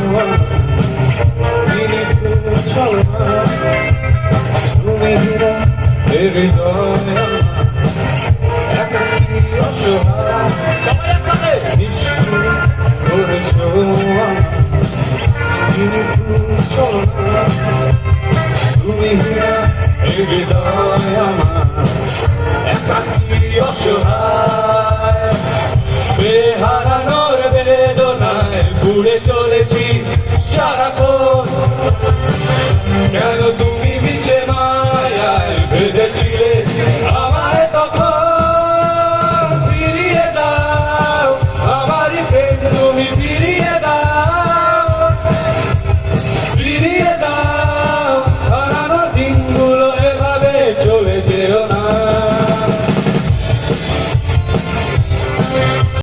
চলবা চলবা তুমি ঘেরা এরি তুমি ঘেরা এরি আমার একাকি অসহায় বেহা পুড়ে চলেছি তুমি